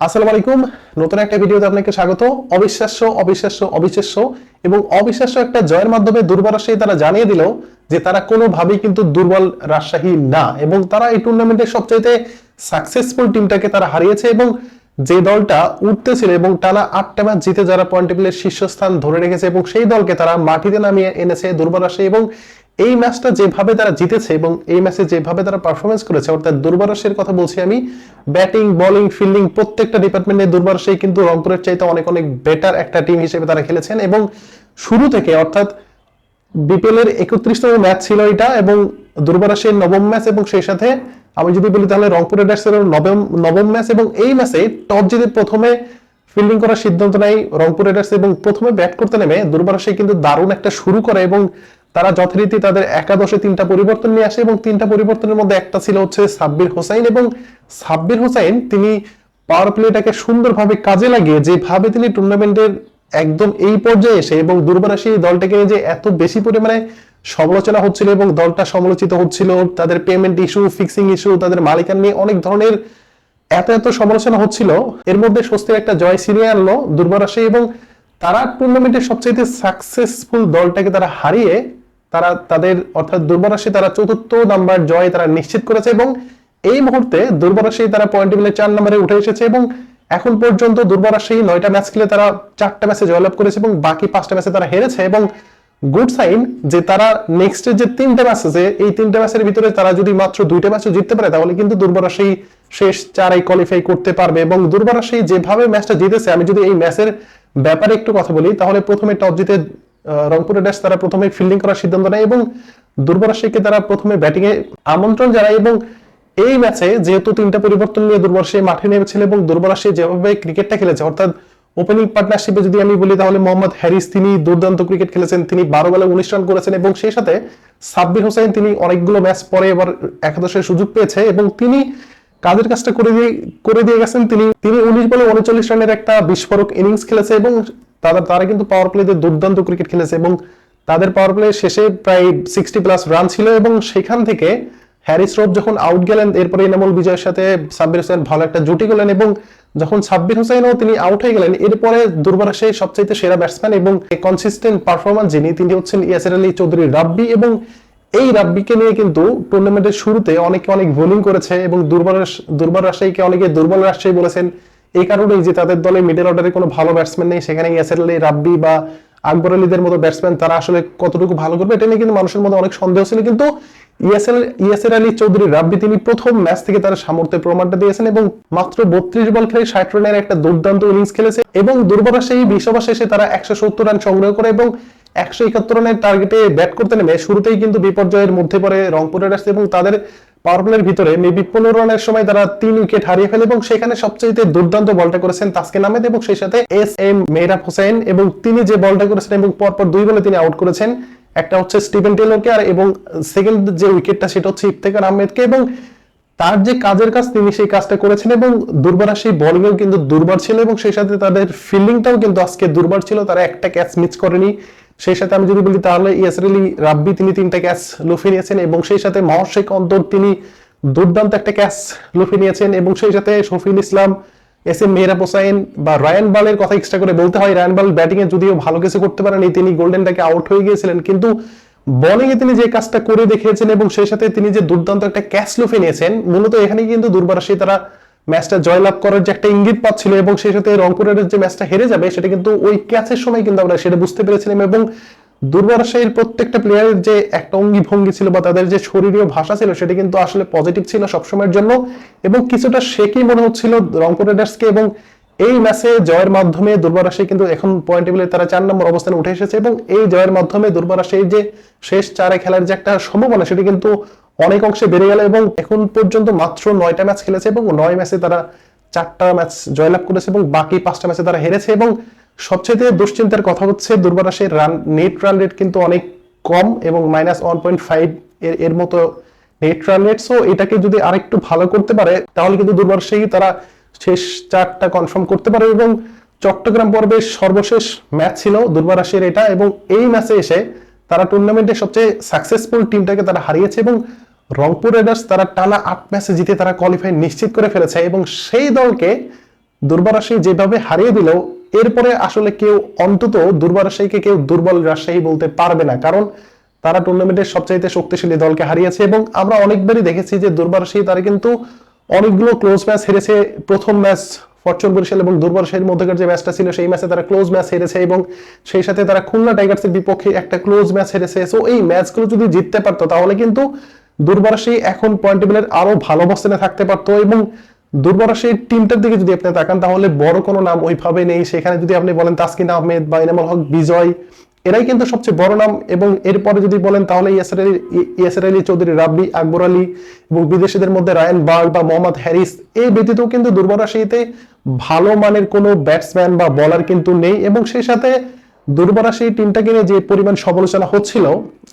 আসসালামু আলাইকুম। নতুন একটা ভিডিওতে আপনাকে স্বাগত। অবিশ্বাস্য অবিশ্বাস্য অবিশ্বাস্য এবং অবিশ্বাস্য একটা জয়ের মাধ্যমে দুর্বল রাজশাহী তারা জানিয়ে দিল যে তারা কোনোভাবেই কিন্তু দুর্বল রাজশাহী না এবং তারা এই টুর্নামেন্টের সবচাইতে সাকসেসফুল টিমটাকে তারা হারিয়েছে এবং যে দলটা উঠতেছিল এবং টানা আটটা ম্যাচ জিতে যারা পয়েন্ট টেবিলের শীর্ষস্থান ধরে রেখেছে এবং সেই দলকে তারা মাটিতে নামিয়ে এনেছে দুর্বল রাজশাহী এবং এই ম্যাচটা যেভাবে তারা জিতেছে এবং এই ম্যাচে যেভাবে তারা পারফরমেন্স করেছে, অর্থাৎ দুর্বারসের কথা বলছি আমি ব্যাটিং বোলিং ফিল্ডিং প্রত্যেকটা ডিপার্টমেন্টে দুর্বারসেই কিন্তু রংপুরের চাইতে অনেক অনেক বেটার একটা টিম হিসেবে তারা খেলেছেন এবং শুরু থেকে, অর্থাৎ বিপিএল এর একত্রিশতম ম্যাচ ছিল এটা এবং দুর্বারাসের নবম ম্যাচ এবং সেই সাথে আমি যদি বলি তাহলে রংপুর রাইডার্সের নবম নবম ম্যাচ এবং এই ম্যাচে টস জিতে প্রথমে ফিল্ডিং করার সিদ্ধান্ত নেয় রংপুর রাইডার্স এবং প্রথমে ব্যাট করতে নেমে দুর্বারাসে কিন্তু দারুণ একটা শুরু করে এবং তারা যথারীতি তাদের একাদশে তিনটা পরিবর্তন নিয়ে আসে এবং তিনটা পরিবর্তনের মধ্যে একটা ছিল হচ্ছে সাব্বির হোসাইন এবং সাব্বির হোসাইন তিনি পাওয়ার প্লেটাকে সুন্দরভাবে কাজে লাগিয়ে যেভাবে তিনি টুর্নামেন্টের একদম এই পর্যায়ে এসে এবং দুর্বারাসী দলটাকে নিয়ে যে এত বেশি পরিমাণে সমালোচনা হচ্ছিল এবং দলটা সমালোচিত হচ্ছিল। তাদের পেমেন্ট ইস্যু ফিক্সিং ইস্যু তাদের মালিকান নিয়ে অনেক ধরনের এত এত সমালোচনা হচ্ছিল। এর মধ্যে স্বস্তির একটা জয় ছিনিয়ে আনলো দুর্বারাসী এবং তারা টুর্নামেন্টের সবচেয়ে সাকসেসফুল দলটাকে তারা হারিয়ে তারা তাদের অর্থাৎ দুর্বারাসী তারা চতুর্থ নাম্বার জয় তারা নিশ্চিত করেছে এবং এই মুহূর্তে দুর্বারাসী তারা পয়েন্ট টেবিলে চার নম্বরে উঠে এসেছে এবং এখন পর্যন্ত দুর্বারাসী নয়টা ম্যাচ খেলে তারা চারটা ম্যাচে জয়লাভ করেছে এবং বাকি পাঁচটা ম্যাচে তারা হেরেছে এবং গুড সাইন যে তারা নেক্সট যে তিনটা ম্যাচ আছে এই তিনটা ম্যাচের ভিতরে তারা যদি মাত্র দুইটা ম্যাচও জিততে পারে তাহলে কিন্তু দুর্বারাসী শেষ চারাই কোয়ালিফাই করতে পারবে। এবং দুর্বারাসী যেভাবে ম্যাচটা জিতেছে আমি যদি এই ম্যাচের ব্যাপারে একটু কথা বলি তাহলে প্রথমে টপ জিতে আহ, রংপুর রাইডার্স তারা প্রথমে ফিল্ডিং করার সিদ্ধান্ত নেয় এবং দুর্বারাসীকে তারা প্রথমে ব্যাটিং এ আমন্ত্রণ জানায় এবং এই ম্যাচে যেহেতু তিনটা পরিবর্তন নিয়ে দুর্বারাসী মাঠে নেমেছিল এবং দুর্বারাসী যেভাবে ক্রিকেটটা খেলেছে অর্থাৎ ওপেনিং পার্টনারশিপে যদি আমি বলি, তাহলে মোহাম্মদ হ্যারিস তিনি দুর্দান্ত ক্রিকেট খেলেছেন, তিনি বারো বেলা উনিশ রান করেছেন এবং সেই সাথে সাব্বির হোসেন তিনি অনেকগুলো ম্যাচ পরে এবার একাদশের সুযোগ পেয়েছে এবং তিনি কাজের কাজটা করে দিয়ে করে দিয়ে গেছেন, তিনি তিনি উনিশ বলে উনচল্লিশ রানের একটা বিস্ফোরক ইনিংস খেলেছে এবং তারা তারা কিন্তু পাওয়ার প্লেতে দুর্দান্ত ক্রিকেট খেলেছে এবং তাদের পাওয়ার প্লে শেষে প্রায় সিক্সটি প্লাস রান ছিল এবং সেখান থেকে হ্যারিস রোপ যখন আউট গেলেন, এরপরে ইনামুল বিজয়ের সাথে সাব্বির হোসেন ভালো একটা জুটি করলেন এবং যখন সাব্বির হোসেনও তিনি আউট হয়ে গেলেন, এরপরে দুর্বারাসে সবচাইতে সেরা ব্যাটসম্যান এবং কনসিস্টেন্ট পারফরমেন্স যিনি, তিনি হচ্ছেন ইয়াসির আলী চৌধুরী রাব্বি এবং এই রাব্বিকে নিয়ে কিন্তু টুর্নামেন্টের শুরুতে অনেকে অনেক বোলিং করেছে এবং দুর্বল রাস- দুর্বল রাজশাহীকে অনেকে দুর্বল রাজশাহী বলেছেন। এই কারণেই যে তাদের দলে মিডল অর্ডারে কোনো ভালো ব্যাটসম্যান নেই, সেখানে ইয়াসির আলী, রাব্বি বা আকবর আলীদের মতো ব্যাটসম্যান তারা আসলে কতটুকু ভালো করবে এটা নিয়ে কিন্তু মানুষের মধ্যে অনেক সন্দেহ ছিল। কিন্তু ইয়াসির ইয়াসির আলী রাব্বি, তিনি প্রথম ম্যাচ থেকে তার প্রমাণটা দিয়েছেন এবং মাত্র বত্রিশ বল খেলে ষাট রানের একটা দুর্দান্ত ইনিংস খেলেছে এবং সেই শেষে তারা একশো সত্তর রান সংগ্রহ করে এবং একশো একাত্তর রানের টার্গেটে ব্যাট করতে নেমে। শুরুতেই কিন্তু বিপর্যয়ের মধ্যে পড়ে রংপুর রাইডার্স এবং তাদের পাওয়ার ভিতরে মেবি পনেরো রানের সময় তারা তিন উইকেট হারিয়ে ফেলে এবং সেখানে সবচেয়ে দুর্দান্ত বলটা করেছেন তাসকিন আহমেদ এবং সেই সাথে এস এম মেহরাব হোসেন এবং তিনি যে বলটা করেছেন এবং পরপর দুই বলে তিনি আউট করেছেন। একটা হচ্ছে স্টিভেন টেলরকে আর এবং সেকেন্ড যে উইকেটটা সেটা হচ্ছে ইফতেখার আহমেদকে এবং তার যে কাজের কাজ তিনি সেই কাজটা করেছেন এবং দুর্বার সেই বোলিংও কিন্তু দুর্বার ছিল এবং সেই সাথে তাদের ফিল্ডিংটাও কিন্তু আজকে দুর্বার ছিল, তারা একটা ক্যাচ মিস করেনি। সেই সাথে আমি যদি বলি তাহলে ইয়াসির আলী রাব্বি তিনি তিনটা ক্যাচ লুফে নিয়েছেন এবং সেই সাথে মহর্ষেক অন্তর তিনি দুর্দান্ত একটা ক্যাচ লুফে নিয়েছেন এবং সেই সাথে শফিল ইসলাম এস এম মেহরাব হোসাইন বা রায়ান বালের কথা এক্সট্রা করে বলতে হয়। রায়ান বাল ব্যাটিং এ যদিও ভালো কিছু করতে পারেনি, তিনি গোল্ডেনটাকে আউট হয়ে গিয়েছিলেন, কিন্তু বোলিং এ তিনি যে কাজটা করে দেখিয়েছেন এবং সেই সাথে তিনি যে দুর্দান্ত একটা ক্যাচ লুফে নিয়েছেন, মূলত এখানে কিন্তু দুর্বারাসী তারা ম্যাচটা জয়লাভ করার যে একটা ইঙ্গিত পাচ্ছিল এবং সেই সাথে রংপুরের যে ম্যাচটা হেরে যাবে, সেটা কিন্তু ওই ক্যাচের সময় কিন্তু আমরা সেটা বুঝতে পেরেছিলাম এবং দুর্বারাশাহীর প্রত্যেকটা প্লেয়ারের যে একটা অঙ্গি ভঙ্গি ছিল বা তাদের যে শরীরীয় ভাষা ছিল, সেটা কিন্তু আসলে পজিটিভ ছিল সবসময়ের জন্য। এবং কিছুটা শেখই মনে হচ্ছিল রংপুর রাইডার্সকে এবং এই ম্যাচে জয়ের মাধ্যমে দুর্বারাশাহী কিন্তু এখন পয়েন্ট টেবিলে তারা চার নম্বর অবস্থানে উঠে এসেছে এবং এই জয়ের মাধ্যমে দুর্বারাশাহীর যে শেষ চারে খেলার যে একটা সম্ভাবনা, সেটি কিন্তু অনেক অংশে বেড়ে গেল এবং এখন পর্যন্ত মাত্র নয়টা ম্যাচ খেলেছে এবং নয় ম্যাচে তারা চারটা ম্যাচ জয়লাভ করেছে এবং বাকি পাঁচটা ম্যাচে তারা হেরেছে এবং সবচেয়ে দুশ্চিন্তার কথা হচ্ছে দুর্বারাসের রান নেট রান রেট কিন্তু অনেক কম এবং মাইনাস ওয়ান পয়েন্ট ফাইভ এর এর মতো নেট রান রেট সো এটাকে যদি আরেকটু ভালো করতে পারে, তাহলে কিন্তু দুর্বারাসেই তারা শেষ চারটা কনফার্ম করতে পারে এবং চট্টগ্রাম পর্বের সর্বশেষ ম্যাচ ছিল দুর্বারাসের এটা এবং এই ম্যাচে এসে তারা টুর্নামেন্টের সবচেয়ে সাকসেসফুল টিমটাকে তারা হারিয়েছে এবং রংপুর রাইডার্স তারা টানা আট ম্যাচে জিতে তারা কোয়ালিফাই নিশ্চিত করে ফেলেছে এবং সেই দলকে দুর্বার রাজশাহী যেভাবে হারিয়ে দিল, এরপরে আসলে কেউ অন্তত দুর্বার রাজশাহীকে কেউ দুর্বল রাজশাহী বলতে পারবে না। কারণ তারা টুর্নামেন্টের সবচাইতে শক্তিশালী দলকে হারিয়েছে এবং আমরা অনেকবারই দেখেছি যে দুর্বার রাজশাহী তারা কিন্তু অনেকগুলো ক্লোজ ম্যাচ হেরেছে। প্রথম ম্যাচ ফরচুন বরিশাল এবং দুর্বল রাজশাহীর মধ্যকার যে ম্যাচটা ছিল, সেই ম্যাচে তারা ক্লোজ ম্যাচ হেরেছে এবং সেই সাথে তারা খুলনা টাইগার্সের বিপক্ষে একটা ক্লোজ ম্যাচ হেরেছে। সো এই ম্যাচগুলো যদি জিততে পারতো, তাহলে কিন্তু দুর্বার রাজশাহী এখন পয়েন্ট টেবিলের আরও ভালো অবস্থানে থাকতে পারতো এবং দুর্বার রাজশাহীর টিমটার দিকে যদি আপনি তাকান, তাহলে বড় কোনো নাম ওইভাবে নেই। সেখানে যদি আপনি বলেন তাসকিন আহমেদ বা ইনামুল হক বিজয়, এরাই কিন্তু সবচেয়ে বড় নাম। এবং এরপরে যদি বলেন, তাহলে ইয়াসের আলী আলী চৌধুরী, রাব্বি, আকবর আলী এবং বিদেশিদের মধ্যে রায়ান বার্ড বা মোহাম্মদ হ্যারিস, এই ব্যতীত কিন্তু দুর্বল রাশিতে ভালো মানের কোনো ব্যাটসম্যান বা বলার কিন্তু নেই। এবং সেই সাথে দুর্বরা সেই টিমটাকে নিয়ে যে পরিমাণ সমালোচনা হচ্ছিল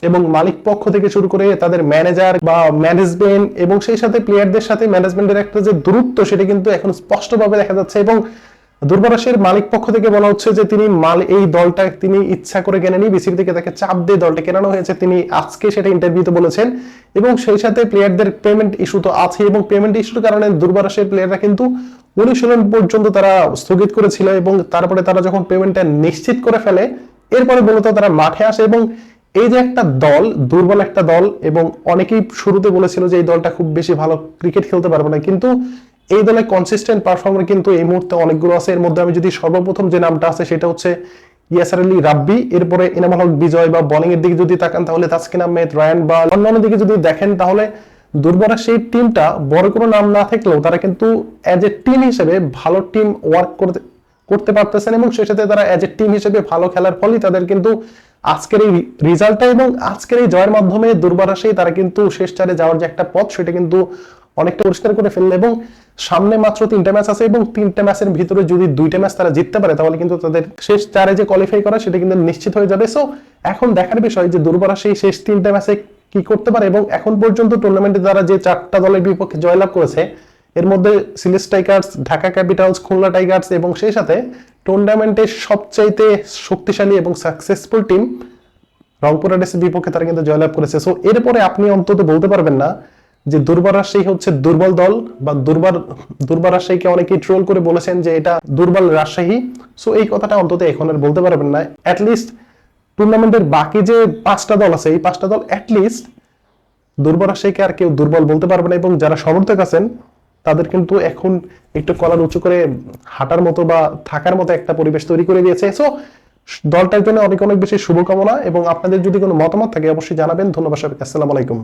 এবং মালিক পক্ষ থেকে শুরু করে তাদের ম্যানেজার বা ম্যানেজমেন্ট এবং সেই সাথে প্লেয়ারদের সাথে ম্যানেজমেন্টের একটা যে দূরত্ব সেটা কিন্তু এখন স্পষ্টভাবে দেখা যাচ্ছে এবং দুর্বারাসের মালিক পক্ষ থেকে বলা হচ্ছে যে তিনি মাল এই দলটা তিনি ইচ্ছা করে কেনেনি বিসিবি থেকে তাকে চাপ দিয়ে দলটা কেনানো হয়েছে, তিনি আজকে সেটা ইন্টারভিউতে বলেছেন এবং সেই সাথে প্লেয়ারদের পেমেন্ট ইস্যু তো আছে এবং পেমেন্ট ইস্যুর কারণে দুর্বারাসের প্লেয়াররা কিন্তু অনুশীলন পর্যন্ত তারা স্থগিত করেছিল এবং তারপরে তারা যখন পেমেন্টটা নিশ্চিত করে ফেলে, এরপরে মূলত তারা মাঠে আসে এবং এই যে একটা দল, দুর্বল একটা দল, এবং অনেকেই শুরুতে বলেছিল যে এই দলটা খুব বেশি ভালো ক্রিকেট খেলতে পারবে না, কিন্তু এই দলে কনসিস্টেন্ট পারফর্মার কিন্তু এই মুহূর্তে অনেকগুলো আছে। এর মধ্যে আমি যদি সর্বপ্রথম যে নামটা আছে, সেটা হচ্ছে ইয়াসার আলী রাব্বি। এরপরে ইনামুল হক বিজয় বা বোলিং এর দিকে যদি তাকান, তাহলে তাসকিন আহমেদ, রায়ান বা অন্যান্য দিকে যদি দেখেন, তাহলে দুর্বরা সেই টিমটা বড় কোনো নাম না থাকলেও তারা কিন্তু অ্যাজ এ টিম হিসেবে ভালো টিম ওয়ার্ক করতে করতে পারতেছেন এবং সেই সাথে তারা অ্যাজ এ টিম হিসেবে ভালো খেলার ফলেই তাদের কিন্তু আজকের এই রেজাল্টটা এবং আজকের এই জয়ের মাধ্যমে দুর্বার আসেই তারা কিন্তু শেষ চারে যাওয়ার যে একটা পথ সেটা কিন্তু অনেকটা পরিষ্কার করে ফেললে এবং সামনে মাত্র তিনটা ম্যাচ আছে এবং তিনটা ম্যাচের ভিতরে যদি দুইটা ম্যাচ তারা জিততে পারে, তাহলে কিন্তু তাদের শেষ চারে যে কোয়ালিফাই করা, সেটা কিন্তু নিশ্চিত হয়ে যাবে। সো এখন দেখার বিষয় যে দুর্বার সেই শেষ তিনটা ম্যাচে কি করতে পারে এবং এখন পর্যন্ত টুর্নামেন্টে তারা যে চারটা দলের বিপক্ষে জয়লাভ করেছে, এর মধ্যে সিলেস Tigers Dhaka Capitals, Khulna Tigers এবং সেই সাথে টুর্নামেন্টের সবচাইতে শক্তিশালী এবং সাকসেসফুল টিম রংপুর রাইডার্সের বিপক্ষে তারা কিন্তু জয়লাভ করেছে। সো এরপরে আপনি অন্তত বলতে পারবেন না যে দুর্বার রাজশাহী হচ্ছে দুর্বল দল বা দুর্বার দুর্বার রাজশাহীকে অনেকেই ট্রোল করে বলেছেন যে এটা দুর্বল রাজশাহী। সো এই কথাটা অন্তত এখন আর বলতে পারবেন না। অ্যাটলিস্ট টুর্নামেন্টের বাকি যে পাঁচটা দল আছে, এই পাঁচটা দল অ্যাটলিস্ট দুর্বল রাজশাহীকে আর কেউ দুর্বল বলতে পারবে না এবং যারা সমর্থক আছেন, তাদের কিন্তু এখন একটু কলার উঁচু করে হাঁটার মতো বা থাকার মতো একটা পরিবেশ তৈরি করে দিয়েছে। সো দলটার জন্য অনেক অনেক বেশি শুভকামনা এবং আপনাদের যদি কোনো মতামত থাকে অবশ্যই জানাবেন। ধন্যবাদ সবাইকে। আসসালামু আলাইকুম।